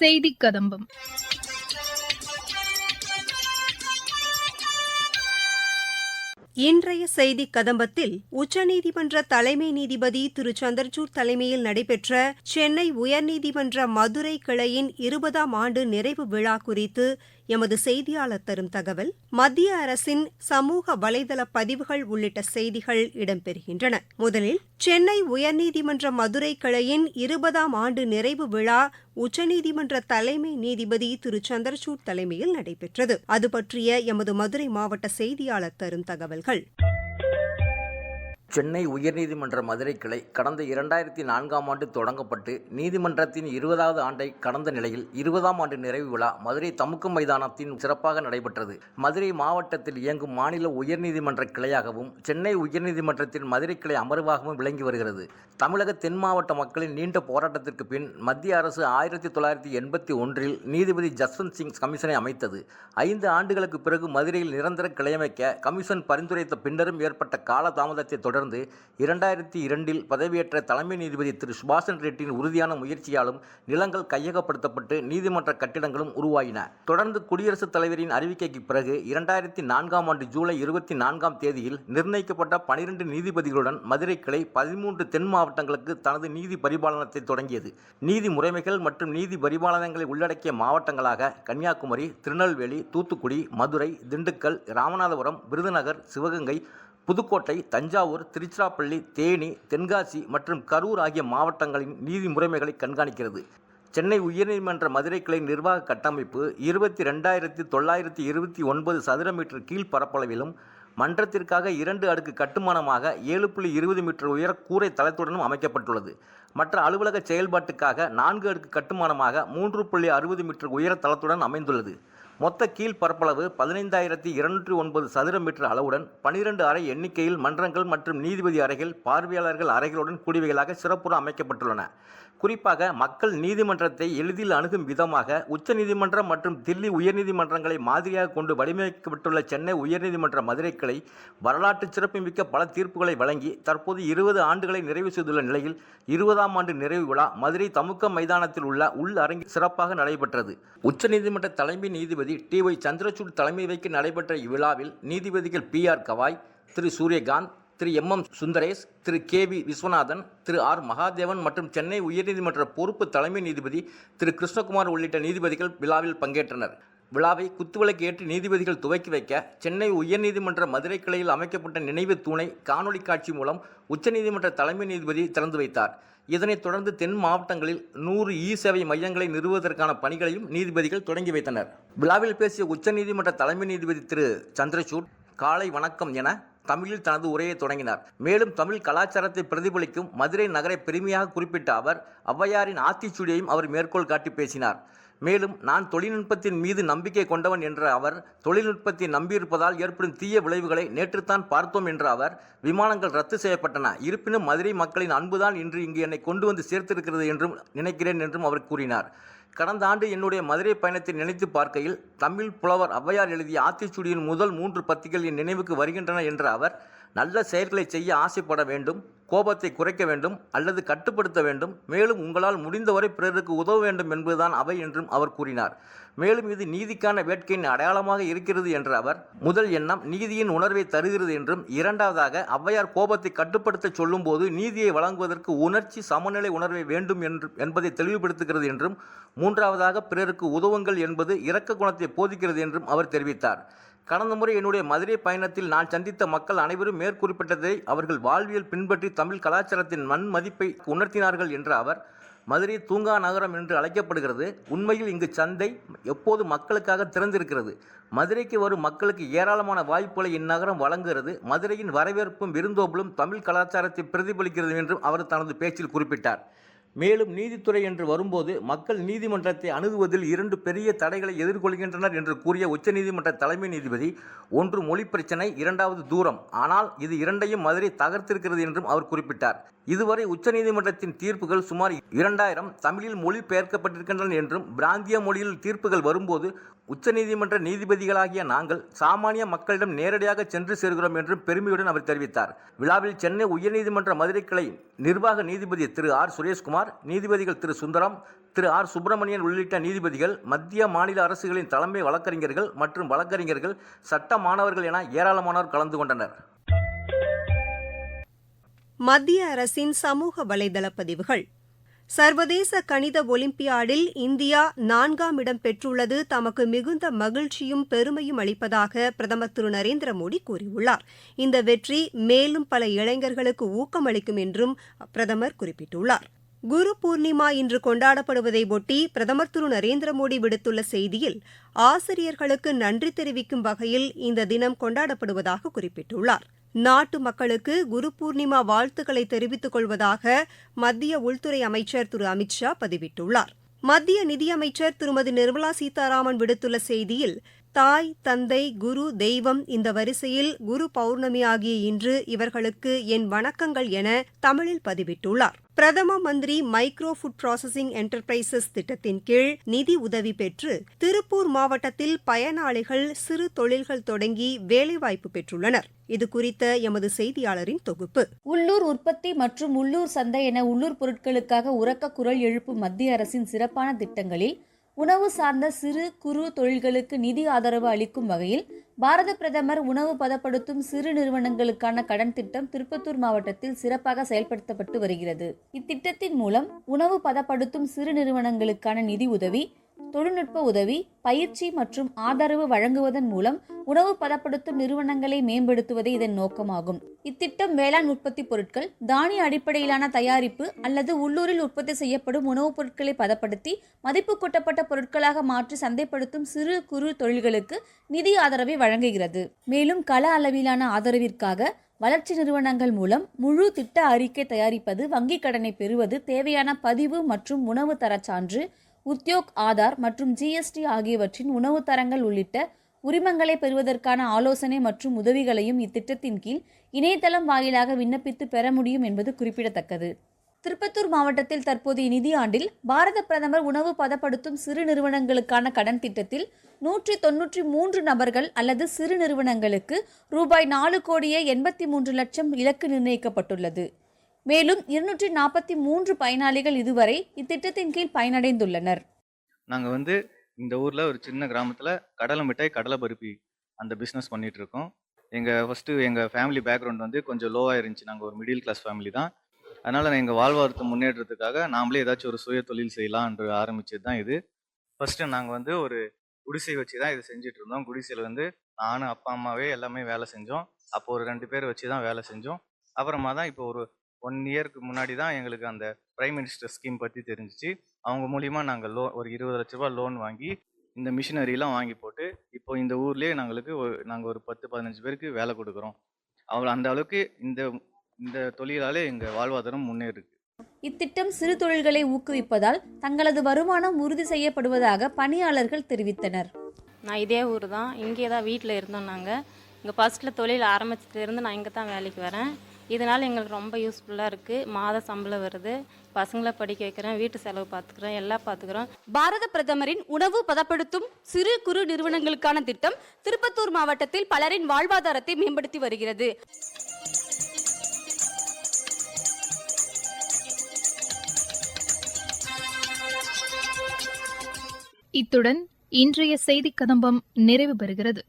செய்தி கதம்பம். இன்றைய செய்தி கதம்பத்தில் உச்சநீதிமன்ற தலைமை நீதிபதி திரு. சந்திரசூட் தலைமையில் நடைபெற்ற சென்னை உயர்நீதிமன்ற மதுரை கிளையின் இருபதாம் ஆண்டு நிறைவு விழா குறித்து எமது செய்தியாளர் தரும் தகவல் மத்திய அரசின் சமூக வலைதள பதிவுகள் உள்ளிட்ட செய்திகள் இடம்பெறுகின்றன. முதலில் சென்னை உயர்நீதிமன்ற மதுரை கிளையின் இருபதாம் ஆண்டு நிறைவு விழா உச்சநீதிமன்ற தலைமை நீதிபதி திரு. சந்திரசூட் தலைமையில் நடைபெற்றது. அது பற்றிய எமது மதுரை மாவட்ட செய்தியாளர் தரும் தகவல் 開会。சென்னை உயர்நீதிமன்ற மதுரை கிளை கடந்த இரண்டாயிரத்தி நான்காம் ஆண்டு தொடங்கப்பட்டு நீதிமன்றத்தின் இருபதாவது ஆண்டை கடந்த நிலையில் இருபதாம் ஆண்டு நிறைவு விழா மதுரை தமுக்கு மைதானத்தின் சிறப்பாக நடைபெற்றது. மதுரை மாவட்டத்தில் இயங்கும் மாநில உயர்நீதிமன்ற கிளையாகவும் சென்னை உயர்நீதிமன்றத்தின் மதுரை கிளை அமர்வாகவும் விளங்கி வருகிறது. தமிழக தென் மாவட்ட மக்களின் நீண்ட போராட்டத்திற்கு பின் மத்திய அரசு ஆயிரத்தி தொள்ளாயிரத்தி எண்பத்தி ஒன்றில் நீதிபதி ஜஸ்வந்த் சிங் கமிஷனை அமைத்தது. ஐந்து ஆண்டுகளுக்கு பிறகு மதுரையில் நிரந்தர கிளையமைக்க கமிஷன் பரிந்துரைத்த பின்னரும் ஏற்பட்ட கால தொடர்ந்து தொடர்ந்து இரண்டாயிரத்தி இரண்டில் பதவியேற்ற தலைமை நீதிபதி திரு சுபாஷன் ரெட்டியின் உறுதியான முயற்சியாலும் நிலங்கள் கையகப்படுத்தப்பட்டு நீதிமன்ற கட்டிடங்களும் உருவாயின. தொடர்ந்து குடியரசுத் தலைவரின் அறிவிக்கைக்கு பிறகு இரண்டாயிரத்தி நான்காம் ஆண்டு ஜூலை இருபத்தி நான்காம் தேதியில் நிர்ணயிக்கப்பட்ட பனிரெண்டு நீதிபதிகளுடன் மதுரை கிளை பதிமூன்று தென் மாவட்டங்களுக்கு தனது நீதி பரிபாலனத்தை தொடங்கியது. நீதி முறைமைகள் மற்றும் நீதி பரிபாலனங்களை உள்ளடக்கிய மாவட்டங்களாக கன்னியாகுமரி திருநெல்வேலி தூத்துக்குடி மதுரை திண்டுக்கல் ராமநாதபுரம் விருதுநகர் சிவகங்கை புதுக்கோட்டை தஞ்சாவூர் திருச்சிராப்பள்ளி தேனி தென்காசி மற்றும் கரூர் ஆகிய மாவட்டங்களின் நீதி முறைமைகளை கண்காணிக்கிறது. சென்னை உயர்நீதிமன்ற மதுரை கிளை நிர்வாக கட்டமைப்பு இருபத்தி ரெண்டாயிரத்தி தொள்ளாயிரத்தி இருபத்தி ஒன்பது சதுர மீட்டர் கீழ் பரப்பளவிலும் மன்றத்திற்காக இரண்டு அடுக்கு கட்டுமானமாக ஏழு புள்ளி இருபது மீட்டர் உயர கூரை தளத்துடனும் அமைக்கப்பட்டுள்ளது. மற்ற அலுவலக செயல்பாட்டுக்காக நான்கு அடுக்கு கட்டுமானமாக மூன்று புள்ளி அறுபது மீட்டர் உயர தளத்துடன் அமைந்துள்ளது. மொத்த கீழ் பரப்பளவு பதினைந்தாயிரத்தி இருநூற்றி ஒன்பது சதுர மீட்டர் அளவுடன் பனிரெண்டு அறை எண்ணிக்கையில் மன்றங்கள் மற்றும் நீதிபதி அறைகள் பார்வையாளர்கள் அறைகளுடன் கூடியவைகளாக சிறப்புற அமைக்கப்பட்டுள்ளன. குறிப்பாக மக்கள் நீதிமன்றத்தை எளிதில் அணுகும் விதமாக உச்சநீதிமன்றம் மற்றும் தில்லி உயர்நீதிமன்றங்களை மாதிரியாக கொண்டு வடிவமைக்கப்பட்டுள்ள சென்னை உயர்நீதிமன்ற மதுரை கிளை வரலாற்று சிறப்புமிக்க பல தீர்ப்புகளை வழங்கி தற்போது இருபது ஆண்டுகளை நிறைவு செய்துள்ள நிலையில் இருபதாம் ஆண்டு நிறைவு விழா மதுரை தமுக்க மைதானத்தில் உள்ள உள் அரங்கில் சிறப்பாக நடைபெற்றது. உச்சநீதிமன்ற தலைமை நீதிபதி டி ஒய் சந்திரசூட் தலைமை வைக்க நடைபெற்ற இவ்விழாவில் நீதிபதிகள் P R Gavai Thiru. Suryakant Thiru M M Sundaresh Thiru K V Viswanathan Thiru R Mahadevan மற்றும் சென்னை உயர்நீதிமன்ற பொறுப்பு தலைமை நீதிபதி திரு கிருஷ்ணகுமார் உள்ளிட்ட நீதிபதிகள் விழாவில் பங்கேற்றனர். விழாவை குத்துவிளக்கு ஏற்றி நீதிபதிகள் துவக்கி வைக்க சென்னை உயர்நீதிமன்ற மதுரை கிளையில் அமைக்கப்பட்ட நினைவு தூணை காணொலி காட்சி மூலம் உச்சநீதிமன்ற தலைமை நீதிபதி திறந்து வைத்தார். இதனைத் தொடர்ந்து தென் மாவட்டங்களில் நூறு இ சேவை மையங்களை நிறுவுவதற்கான பணிகளையும் நீதிபதிகள் தொடங்கி வைத்தனர். விழாவில் பேசிய உச்சநீதிமன்ற தலைமை நீதிபதி திரு சந்திரசூட் காலை வணக்கம் என தமிழில் தனது உரையை தொடங்கினார். மேலும் தமிழ் கலாச்சாரத்தை பிரதிபலிக்கும் மதுரை நகரை பெருமையாக குறிப்பிட்ட அவர் ஔவையாரின் ஆத்திச்சூடியையும் அவர் மேற்கோள் காட்டி பேசினார். மேலும் நான் தொழில்நுட்பத்தின் மீது நம்பிக்கை கொண்டவன் என்ற அவர் தொழில்நுட்பத்தை நம்பியிருப்பதால் ஏற்படும் தீய விளைவுகளை நேற்றுத்தான் பார்த்தோம் என்ற அவர் விமானங்கள் ரத்து செய்யப்பட்டன. இருப்பினும் மதுரை மக்களின் அன்புதான் இன்று இங்கு என்னை கொண்டு வந்து சேர்த்திருக்கிறது என்றும் நினைக்கிறேன் என்றும் அவர் கூறினார். கடந்த ஆண்டு என்னுடைய மதுரை பயணத்தை நினைத்து பார்க்கையில் தமிழ் புலவர் ஔவையார் எழுதிய ஆத்திச்சூடியின் முதல் மூன்று பத்திகள் என் நினைவுக்கு வருகின்றன என்ற அவர் நல்ல செயல்களை செய்ய ஆசைப்பட வேண்டும் கோபத்தை குறைக்க வேண்டும் அல்லது கட்டுப்படுத்த வேண்டும். மேலும் உங்களால் முடிந்தவரை பிறருக்கு உதவ வேண்டும் என்பதுதான் அவை என்றும் அவர் கூறினார். மேலும் இது நீதிக்கான வேட்கையின் அடையாளமாக இருக்கிறது என்ற அவர் முதல் எண்ணம் நீதியின் உணர்வை தருகிறது என்றும் இரண்டாவதாக ஔவையார் கோபத்தை கட்டுப்படுத்த சொல்லும்போது நீதியை வழங்குவதற்கு உணர்ச்சி சமநிலை உணர்வை வேண்டும் என்று என்பதை தெளிவுபடுத்துகிறது என்றும் மூன்றாவதாக பிறருக்கு உதவுங்கள் என்பது இரக்க குணத்தை போதிக்கிறது என்றும் அவர் தெரிவித்தார். கடந்த முறை என்னுடைய மதுரை பயணத்தில் நான் சந்தித்த மக்கள் அனைவரும் மேற்குறிப்பிட்டதை அவர்கள் வாழ்வியல் பின்பற்றி தமிழ் கலாச்சாரத்தின் மண் மதிப்பை உணர்த்தினார்கள் என்ற அவர் மதுரை தூங்கா நகரம் என்று அழைக்கப்படுகிறது. உண்மையில் இங்கு சந்தை எப்போது மக்களுக்காக திறந்திருக்கிறது? மதுரைக்கு வரும் மக்களுக்கு ஏராளமான வாய்ப்புகளை இந்நகரம் வழங்குகிறது. மதுரையின் வரவேற்பும் விருந்தோம்பலும் தமிழ் கலாச்சாரத்தை பிரதிபலிக்கிறது என்றும் அவர் தனது பேச்சில் குறிப்பிட்டார். மேலும் நீதித்துறை என்று வரும்போது மக்கள் நீதிமன்றத்தை அணுகுவதில் இரண்டு பெரிய தடைகளை எதிர்கொள்கின்றனர் என்று கூறிய உச்சநீதிமன்ற தலைமை நீதிபதி ஒன்று மொழி பிரச்சனை இரண்டாவது தூரம். ஆனால் இது இரண்டையும் மதுரை தகர்த்திருக்கிறது என்றும் அவர் குறிப்பிட்டார். இதுவரை உச்சநீதிமன்றத்தின் தீர்ப்புகள் சுமார் இரண்டாயிரம் தமிழில் மொழி பெயர்க்கப்பட்டிருக்கின்றன என்றும் பிராந்திய மொழியில் தீர்ப்புகள் வரும்போது உச்சநீதிமன்ற நீதிபதிகளாகிய நாங்கள் சாமானிய மக்களிடம் நேரடியாக சென்று சேர்கிறோம் என்றும் பெருமையுடன் அவர் தெரிவித்தார். விழாவில் சென்னை உயர்நீதிமன்ற மதுரை கிளை நிர்வாக நீதிபதி திரு ஆர். சுரேஷ்குமார் குமார் நீதிபதிகள் திரு சுந்தரம் திரு ஆர். சுப்பிரமணியன் உள்ளிட்ட நீதிபதிகள் மத்திய மாநில அரசுகளின் தலைமை வழக்கறிஞர்கள் மற்றும் வழக்கறிஞர்கள் சட்ட மாணவர்கள் என ஏராளமானோர் கலந்து கொண்டனர். மத்திய அரசின் சமூக வலைதள பதிவுகள். சர்வதேச கணித ஒலிம்பியாடில் இந்தியா நான்காம் இடம் பெற்றுள்ளது. தமக்கு மிகுந்த மகிழ்ச்சியும் பெருமையும் அளிப்பதாக பிரதமர் திரு நரேந்திர மோடி கூறியுள்ளார். இந்த வெற்றி மேலும் பல இளைஞர்களுக்கு ஊக்கமளிக்கும் என்றும் பிரதமர் குறிப்பிட்டுள்ளார். குரு பூர்ணிமா இன்று கொண்டாடப்படுவதை ஒட்டி பிரதமர் திரு நரேந்திர மோடி விடுத்துள்ள செய்தியில் ஆசிரியர்களுக்கு நன்றி தெரிவிக்கும் வகையில் இந்த தினம் கொண்டாடப்படுவதாக குறிப்பிட்டுள்ளார். நாட்டு மக்களுக்கு குரு பூர்ணிமா வாழ்த்துக்களை தெரிவித்துக் கொள்வதாக மத்திய உள்துறை அமைச்சர் திரு அமித்ஷா பதிவிட்டுள்ளார். மத்திய நிதியமைச்சர் திருமதி நிர்மலா சீதாராமன் விடுத்துள்ள செய்தியில் தாய் தந்தை குரு தெய்வம் இந்த வரிசையில் குரு பௌர்ணமி ஆகிய இன்று இவர்களுக்கு என் வணக்கங்கள் என தமிழில் பதிவிட்டுள்ளார். பிரதம மந்திரி மைக்ரோ ஃபுட் ப்ராசஸிங் என்டர்பிரைசஸ் திட்டத்தின் கீழ் நிதி உதவி பெற்று திருப்பூர் மாவட்டத்தில் பயனாளிகள் சிறு தொழில்கள் தொடங்கி வேலைவாய்ப்பு பெற்றுள்ளனர். இது குறித்த எமது செய்தியாளரின் தொகுப்பு. உள்ளூர் உற்பத்தி மற்றும் உள்ளூர் சந்தை என உள்ளூர் பொருட்களுக்காக உரக்க குரல் எழுப்பும் மத்திய அரசின் சிறப்பான திட்டங்களில் உணவு சார்ந்த சிறு குறு தொழில்களுக்கு நிதி ஆதரவு அளிக்கும் வகையில் பாரத பிரதமர் உணவு பதப்படுத்தும் சிறு நிறுவனங்களுக்கான கடன் திட்டம் திருப்பத்தூர் மாவட்டத்தில் சிறப்பாக செயல்படுத்தப்பட்டு வருகிறது. இத்திட்டத்தின் மூலம் உணவு பதப்படுத்தும் சிறு நிறுவனங்களுக்கான நிதி உதவி தொழில்நுட்ப உதவி பயிற்சி மற்றும் ஆதரவு வழங்குவதன் மூலம் உணவு பதப்படுத்தும் நிறுவனங்களை மேம்படுத்துவதே இதன் நோக்கமாகும். இத்திட்டம் வேளாண் உற்பத்தி பொருட்கள் தானிய அடிப்படையிலான தயாரிப்பு அல்லது உள்ளூரில் உற்பத்தி செய்யப்படும் உணவுப் பொருட்களை பதப்படுத்தி மதிப்பு கூட்டப்பட்ட பொருட்களாக மாற்றி சந்தைப்படுத்தும் சிறு குறு தொழில்களுக்கு நிதி ஆதரவை வழங்குகிறது. மேலும் கள அளவிலான ஆதரவிற்காக வளர்ச்சி நிறுவனங்கள் மூலம் முழு திட்ட அறிக்கை தயாரிப்பது வங்கிக் கடனை பெறுவது தேவையான பதிவு மற்றும் உணவு தரச்சான்று உத்யோக் ஆதார் மற்றும் ஜிஎஸ்டி ஆகியவற்றின் உணவு தரங்கள் உள்ளிட்ட உரிமங்களை பெறுவதற்கான ஆலோசனை மற்றும் உதவிகளையும் இத்திட்டத்தின் கீழ் இணையதளம் வாயிலாக விண்ணப்பித்து பெற முடியும் என்பது குறிப்பிடத்தக்கது. திருப்பத்தூர் மாவட்டத்தில் தற்போதைய நிதியாண்டில் பாரத பிரதமர் உணவு பதப்படுத்தும் சிறு நிறுவனங்களுக்கான கடன் திட்டத்தில் நூற்றி தொன்னூற்றி மூன்று நபர்கள் அல்லது சிறு நிறுவனங்களுக்கு ரூபாய் நாலு கோடியே எண்பத்தி மூன்று லட்சம் இலக்கு நிர்ணயிக்கப்பட்டுள்ளது. மேலும் இருநூற்றி நாற்பத்தி மூன்று பயனாளிகள் இதுவரை இத்திட்டத்தின் கீழ் பயனடைந்துள்ளனர். நாங்கள் வந்து இந்த ஊரில் ஒரு சின்ன கிராமத்தில் கடலை மிட்டாய் கடலை பருப்பி அந்த பிஸ்னஸ் பண்ணிட்டு இருக்கோம். எங்கள் ஃபஸ்ட்டு எங்கள் ஃபேமிலி பேக்ரவுண்ட் வந்து கொஞ்சம் லோவாக இருந்துச்சு. நாங்கள் ஒரு மிடில் கிளாஸ் ஃபேமிலி தான். அதனால் எங்கள் வாழ்வாதாரத்தை முன்னேற்றத்துக்காக நாமளே ஏதாச்சும் ஒரு சுய தொழில் செய்யலான்ற ஆரம்பிச்சது தான் இது. ஃபஸ்ட்டு நாங்கள் வந்து ஒரு குடிசை வச்சு தான் இது செஞ்சுட்டு இருந்தோம். குடிசையில் வந்து நானும் அப்பா அம்மாவே எல்லாமே வேலை செஞ்சோம். அப்போ ஒரு ரெண்டு பேர் வச்சு தான் வேலை செஞ்சோம். அப்புறமா தான் இப்போ ஒரு ஒன் இயருக்கு முன்னாடி தான் எங்களுக்கு அந்த பிரைம் மினிஸ்டர் ஸ்கீம் பற்றி தெரிஞ்சிச்சு. அவங்க மூலியமாக நாங்கள் லோ ஒரு இருபது லட்ச ரூபா லோன் வாங்கி இந்த மிஷினரிலாம் வாங்கி போட்டு இப்போ இந்த ஊர்லேயே நாங்களுக்கு நாங்கள் ஒரு பத்து பதினஞ்சு பேருக்கு வேலை கொடுக்குறோம். அவ்வளோ அந்த அளவுக்கு இந்த இந்த தொழிலாலே எங்கள் வாழ்வாதாரம் முன்னேறுக்கு இத்திட்டம் சிறு தொழில்களை ஊக்குவிப்பதால் தங்களது வருமானம் உறுதி செய்யப்படுவதாக பணியாளர்கள் தெரிவித்தனர். நான் இதே ஊர் தான் இங்கே தான் வீட்டில் இருந்தோம் நாங்கள் இங்கே ஃபஸ்ட்டில் தொழில் ஆரம்பிச்சதுலேருந்து நான் இங்கே தான் வேலைக்கு வரேன். இதனால் எங்களுக்கு ரொம்ப யூஸ்ஃபுல்லாக இருக்குது மாத சம்பளம் வருது. பசங்களை படிக்க வைக்கிறேன் வீட்டு செலவு பார்த்துக்கிறேன் எல்லாம் பார்த்துக்கிறோம் பாரத பிரதமரின் உணவு பதப்படுத்தும் சிறு குறு நிறுவனங்களுக்கான திட்டம் திருப்பத்தூர் மாவட்டத்தில் பலரின் வாழ்வாதாரத்தை மேம்படுத்தி வருகிறது. இத்துடன் இன்றைய செய்திக் கதம்பம் நிறைவு பெறுகிறது.